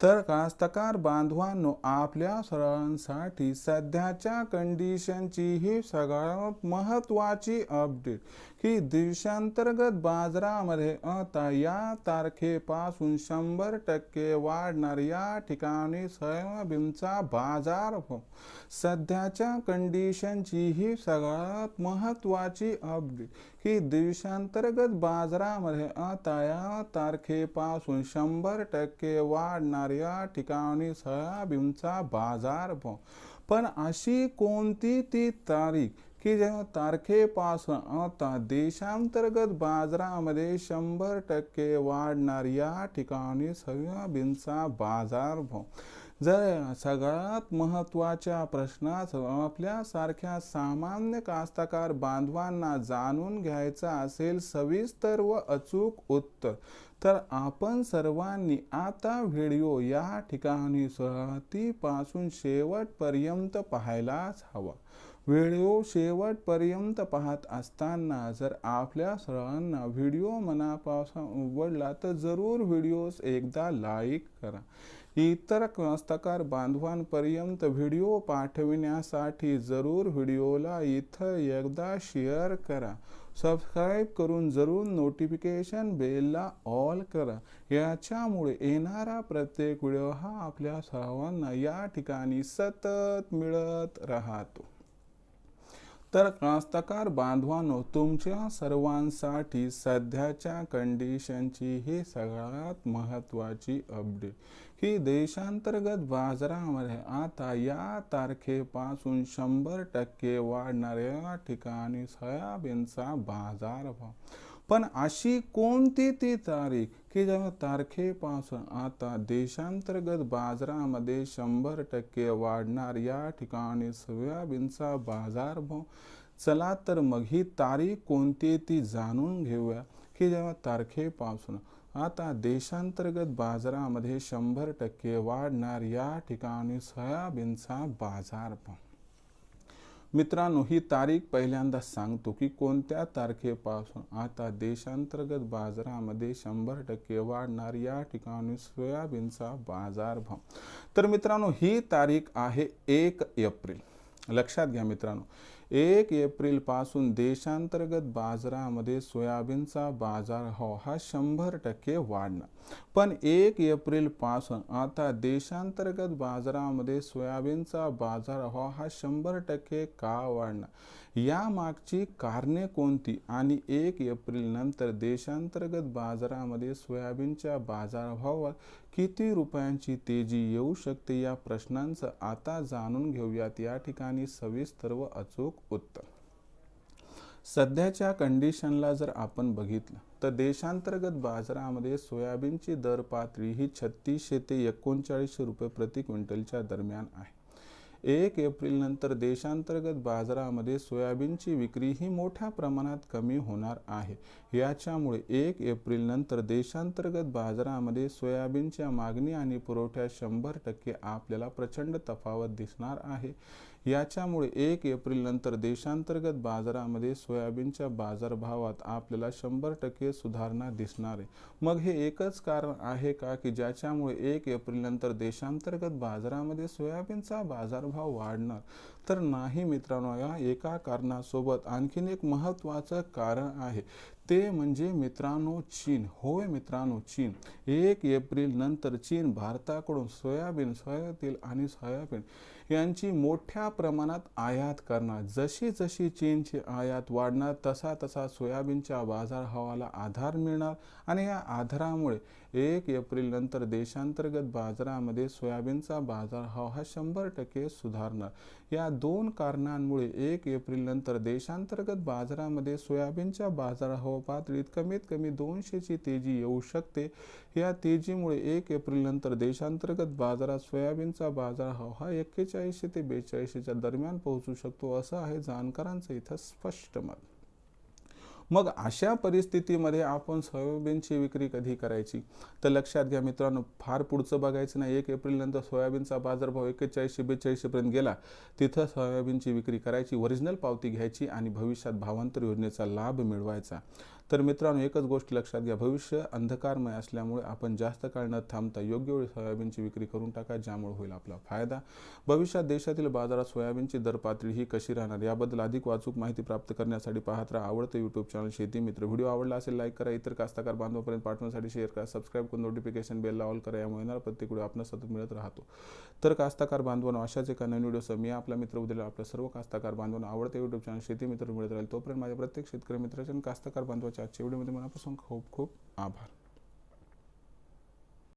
तर कास्तकार बांधवांनो आपल्या सर्वांसाठी सध्याच्या कंडिशनची ही सगळ्यात महत्त्वाची अपडेट की देशांतर्गत बाजारामध्ये आता या तारखेपासून शंभर टक्के वाढणार या ठिकाणी सोयाबीनचा बाजार. हो सध्याच्या कंडिशनची ही सगळ्यात महत्त्वाची अपडेट की देशांतर्गत बाजारामध्ये आता या तारखेपासून शंभर टक्के वाढणार या ठिकाणी सोयाबीनचा बाजार भाव पण अशी कोणती ती तारीख की जेव्हा तारखेपासून आता देशांतर्गत बाजारामध्ये शंभर टक्के वाढणार या ठिकाणी सोयाबीनचा बाजार भाव जर सगळ्यात महत्त्वाच्या प्रश्नात आपल्यासारख्या सामान्य कास्तकार बांधवांना जाणून घ्यायचं असेल सविस्तर व अचूक उत्तर तर आपण सर्वांनी आता व्हिडिओ या ठिकाणी सुरुवातीपासून शेवटपर्यंत पाहायलाच हवा. व्हिडिओ शेवटपर्यंत पाहत असताना जर आपल्या सर्वांना व्हिडिओ मनापासून आवडला तर जरूर व्हिडिओस एकदा लाईक करा. इतर कस्तकार बांधवांपर्यंत व्हिडिओ पाठविण्यासाठी जरूर व्हिडिओला इथं एकदा शेअर करा. सबस्क्राईब करून जरूर नोटिफिकेशन बेलला ऑल करा. याच्यामुळे येणारा प्रत्येक व्हिडिओ हा आपल्या सर्वांना या ठिकाणी सतत मिळत राहतो. तर कास्तकार बांधवांनो तुमच्या सर्वांसाठी सध्याच्या कंडिशनची ही सगळ्यात महत्त्वाची अपडेट ही देशांतर्गत बाजारामध्ये आता या तारखेपासून शंभर टक्के वाढणाऱ्या ठिकाणी सोयाबीनचा बाजारभाव पण अशी कोणती ती तारीख की जेव्हा तारखेपासून आता देशांतर्गत बाजारामध्ये शंभर टक्के वाढणार या ठिकाणी सोयाबीनचा बाजारभाव चला तर मग ही तारीख कोणती ती जाणून घेऊया की जेव्हा तारखेपासून आता देशांतर्गत बाजारामध्ये शंभर टक्के वाढणार या ठिकाणी सोयाबीनचा बाजारभाव मित्रांनो ही तारीख पहिल्यांदा सांगतो की कोणत्या तारखेपासून आता देशांतर्गत बाजारामध्ये शंभर टक्के वाढणार या ठिकाणी सोयाबीनचा बाजारभाव. तर मित्रांनो ही तारीख आहे एक एप्रिल. लक्षात घ्या मित्रांनो एक एप्रिलपासून देशांतर्गत बाजारामध्ये सोयाबीनचा बाजार बाजारभाव हा शंभर टक्के वाढणार. पण एक एप्रिलपासून आता देशांतर्गत बाजारामध्ये सोयाबीनचा बाजार बाजारभाव हा शंभर टक्के का वाढणार? या मागची कारणे कोणती? आणि एक एप्रिल नंतर देशांतर्गत बाजारामध्ये सोयाबीनच्या बाजारभावावर हो, किती रुपयांची तेजी येऊ शकते या प्रश्नांचं आता जाणून घेऊयात. या ठिकाणी सविस्तर व अचूक उत्तर. सध्याच्या कंडिशनला जर आपण बघितलं तर देशांतर्गत बाजारामध्ये सोयाबीनची दर पातळी ही छत्तीसशे ते एकोणचाळीसशे रुपये प्रति क्विंटलच्या दरम्यान आहे. एक एप्रिलनंतर देशांतर्गत बाजारामध्ये सोयाबीनची विक्री ही मोठ्या प्रमाणात कमी होणार आहे. याच्यामुळे एक एप्रिल नंतर देशांतर्गत बाजारामध्ये सोयाबीनच्या मागणी आणि पुरवठ्यात शंभर टक्के आपल्याला प्रचंड तफावत दिसणार आहे. याच्यामुळे एक एप्रिलनंतर देशांतर्गत बाजारामध्ये सोयाबीनच्या बाजारभावात आपल्याला शंभर टक्के सुधारणा दिसणार आहे. मग हे एकच कारण आहे का की ज्याच्यामुळे एक एप्रिलनंतर देशांतर्गत बाजारामध्ये सोयाबीनचा बाजार बाजारभाव वाढणार. तर नाही मित्रांनो या एका कारणासोबत आणखीन एक महत्त्वाचं कारण आहे. ते म्हणजे मित्रांनो चीन. होय मित्रांनो चीन. एक एप्रिल नंतर चीन भारताकडून सोयाबीन सोयातील आणि सोयाबीन यांची मोठ्या प्रमाणात आयात करणार. जशी जशी चीनची आयात वाढणार तसा तसा सोयाबीनच्या बाजारभावाला आधार मिळणार आणि या आधारामुळे एक एप्रिल नंतर देशांतर्गत बाजारामध्ये सोयाबीनचा बाजारभाव हा शंभर टक्के सुधारणार. या दोन कारणांमुळे एक एप्रिल नंतर देशांतर्गत बाजारामध्ये सोयाबीनच्या बाजारभाव पातळीत कमीत कमी दोनशेची तेजी येऊ शकते. या तेजीमुळे एक एप्रिल नंतर देशांतर्गत बाजारात सोयाबीनचा बाजारभाव हा एक्केचाळीसशे ते बेचाळीसशेच्या दरम्यान पोहोचू शकतो असं आहे जाणकारांचं इथं स्पष्ट मत. मग अशा परिस्थितीमध्ये आपण सोयाबीनची विक्री कधी करायची? तर लक्षात घ्या मित्रांनो फार पुढचं बघायचं नाही. एक एप्रिलनंतर सोयाबीनचा बाजारभाव एक्केचाळीसशे बेचाळीसशेपर्यंत गेला. तिथं सोयाबीनची विक्री करायची ओरिजिनल पावती घ्यायची आणि भविष्यात भावांतर योजनेचा लाभ मिळवायचा. तर मित्रांनो एकच गोष्ट लक्षात घ्या. भविष्य अंधकारमय असल्यामुळे आपण जास्त काळ न थांबता योग्य वेळी सोयाबीनची विक्री करून टाका ज्यामुळे होईल आपला फायदा. भविष्यात देशातील बाजारात सोयाबीनची दर पातळी ही कशी राहणार याबद्दल अधिक वाचूक माहिती प्राप्त करण्यासाठी पाहत राहा आवडतं यूट्यूब चॅनल शेती मित्र. व्हिडिओ आवडला असेल लाईक करा. इतर कास्तकार बांधवापर्यंत पाठवण्यासाठी शेअर करा. सबस्क्राईब करून नोटिफिकेशन बेलला ऑल करा. यामुळे येणार प्रत्येक व्हिडिओ आपण सतत मिळत राहतो. तर कास्तकार बांधवांना अशाच एका नवीन व्हिडिओसह मी आपला मित्र उद्याला आपल्या सर्व कास्तकार बांधवांना आवडते यूट्यूब चॅनल शेती मित्र मिळत राहील. तोपर्यंत माझ्या प्रत्येक शेतकरी मित्राच्या आणि कास्तकार बांधवाच्या आजच्या व्हिडिओमध्ये मनापासून खूप खूप आभार.